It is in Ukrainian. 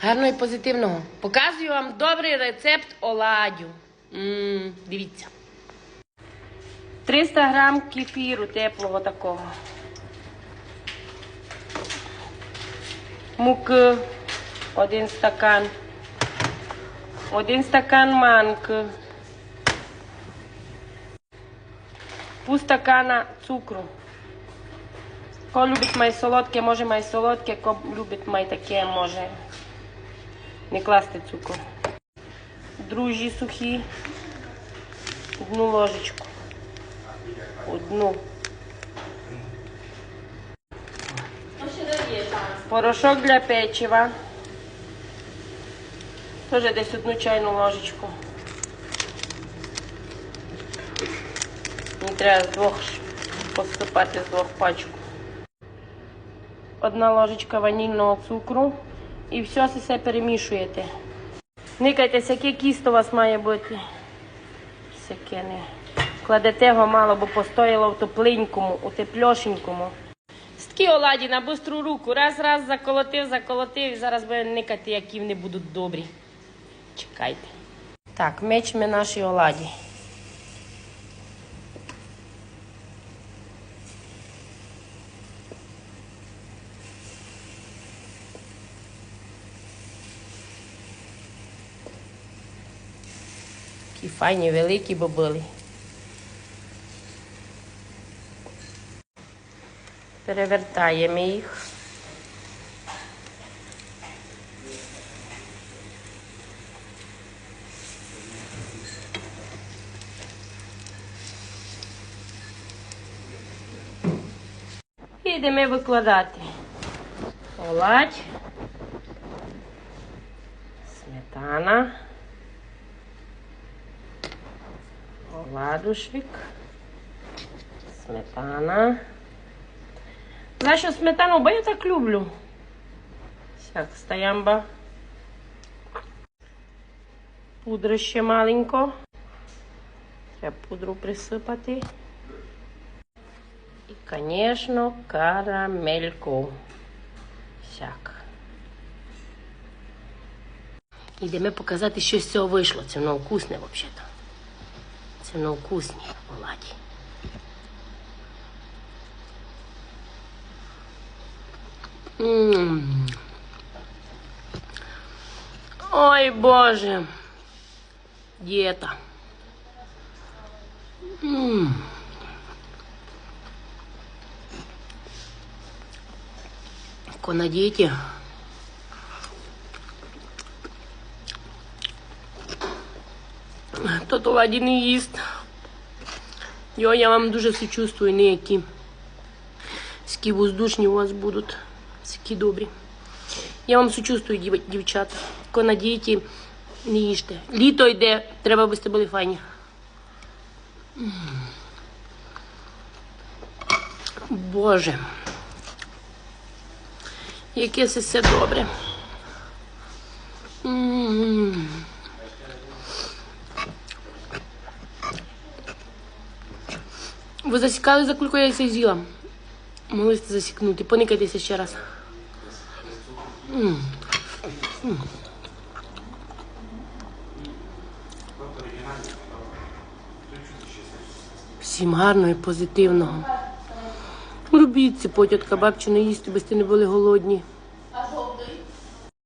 Гарного і позитивного. Показую вам добрий рецепт оладю. м дивіться. 300 грам кефіру теплого такого. Муки. Один стакан. Один стакан манки. Пів стакана цукру. Хто любить май солодке, може май солодке, хто любить май таке, може не класти цукру. Дружі сухі. Одну ложечку. Одну. Порошок для печива. Теж десь одну чайну ложечку. Мені треба з двох ж посипати з двох пачку. Одна ложечка ванільного цукру. І все все перемішуєте. Никайтеся, яке кісто у вас має бути. Всяке не. Кладете його мало, бо постояло в тепленькому, у тепльошенькому. Такі оладі на бистру руку. Раз, раз заколотив, заколотив і зараз буде никати, які вони будуть добрі. Чекайте. Так, мечемо наші оладі. Такі файні, великі бо були. Перевертаємо їх. І йдемо викладати. Оладь, сметана, оладушек, сметана. Що сметану, бо я так люблю. Так, стоямба. Пудри ще маленько. Треба пудру присипати. І, звісно, карамельку. Всяк. Ідемо показати, що з цього вийшло. Це воно вкусне, взагалі. Це воно вкусні оладі. М. Ой, Боже. Диета. М. Ко на дієті. Тот оладі не їсть. Йо, я вам дуже сочувствую, ніякі. Такі воздушні у вас будуть. Такі добрі. Я вам сочувствую, дів- дівчата. Ко на не їжте. Літо йде, треба, сте були файні. Боже. Яке все добре. М. Ви засікали, за кілька я це з'їла? Могли засікнути. Поникайтеся ще раз. Всім гарного і позитивного. Робіть це, потітка, бабчу не їсти, без ти не були голодні.